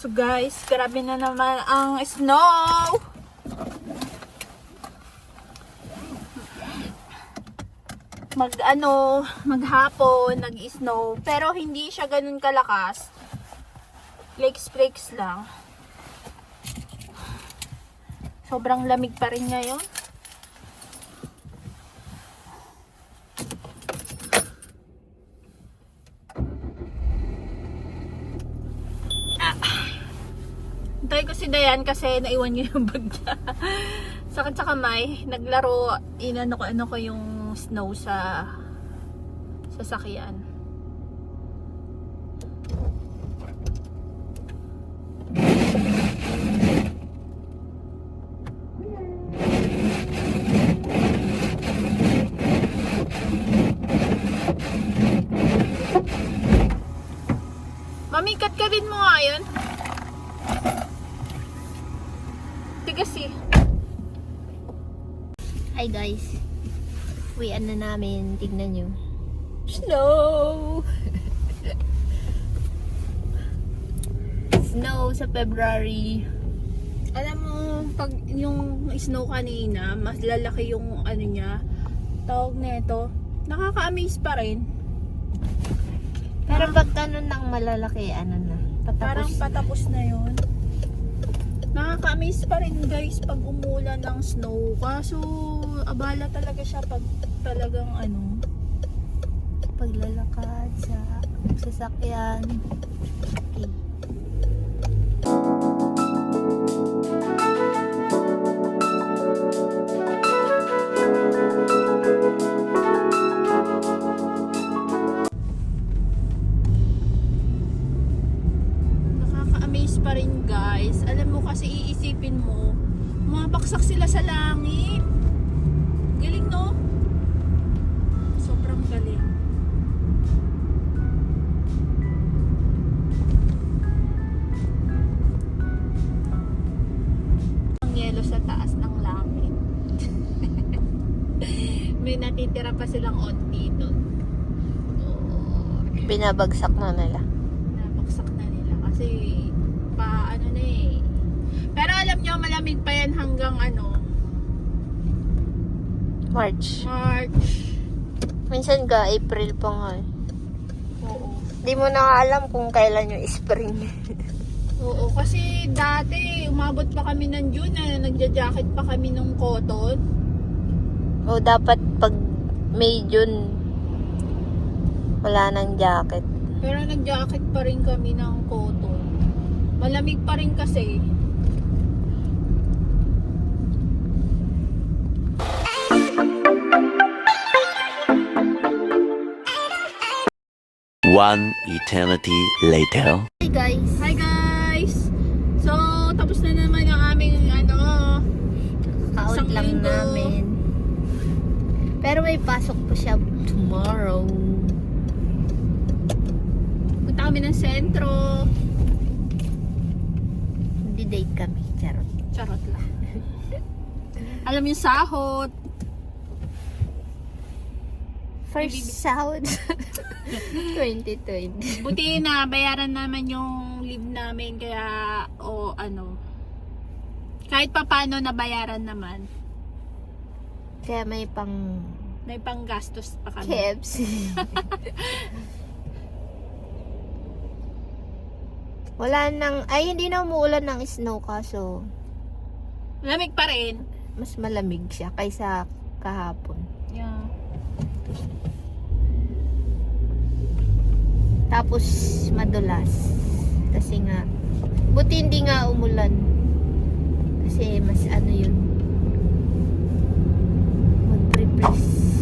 So guys, grabe na naman ang snow! Mag ano, maghapon, nag-snow. Pero hindi siya ganun kalakas. Flakes-flakes lang. Sobrang lamig pa rin ngayon. Hintay ko si Dayan kasi naiwan niya yung bag niya. Sakit sa kamay. Naglaro, inano ko, ano ko yung snow sa sasakyan. Mami, kat-katin mo nga yun. Tigas eh. Hi guys. Uwian na namin. Tignan nyo. Snow! Snow sa February. Alam mo, pag yung snow kanina, mas lalaki yung ano niya, tawag nito, nakaka-amaze pa rin. Pero pag ganun ng malalaki, ano na. Parang Patapos. patapos na yon. Nakaka-amaze pa rin guys pag umulan ng snow. Kaso, abala talaga siya pag talagang ano. paglalakad sa sasakyan. Okay. Nakaka-amaze pa rin guys. Alam mo kasi iisipin mo, mabaksak sila sa langit. Galing no? Sobrang galing. Ang yelo sa taas ng langit. May natitira pa silang onti doon. Oh, Binabagsak na nila. nabaksak na nila kasi pa ano na eh. Pero alam nyo, malamig pa yan hanggang ano, March. March. Minsan ga, April pa nga eh. Oo. Di mo na alam kung kailan yung spring. Oo, kasi dati umabot pa kami ng June na nagja-jacket pa kami ng cotton. o dapat pag May, June, wala nang jacket. Pero nag-jacket pa rin kami ng cotton. Malamig pa rin kasi. One eternity later. Hey guys. Hi guys! So, tapos na naman ang aming ano, Kaon Isang lang linggo. namin. Pero may pasok po siya tomorrow. punta kami ng sentro. Kami. Charot. Charot lang. Alam yung sahot. First sahod. 2020. Buti na bayaran naman yung leave namin kaya o ano kahit pa paano nabayaran naman. Kaya may pang May panggastos pa kami. KFC. Wala nang, ay hindi na umuulan ng snow kaso Lamig pa rin. mas malamig siya kaysa kahapon. Yeah. Tapos madulas. Kasi nga, buti hindi nga umulan. Kasi mas ano yun. Mag-prepres.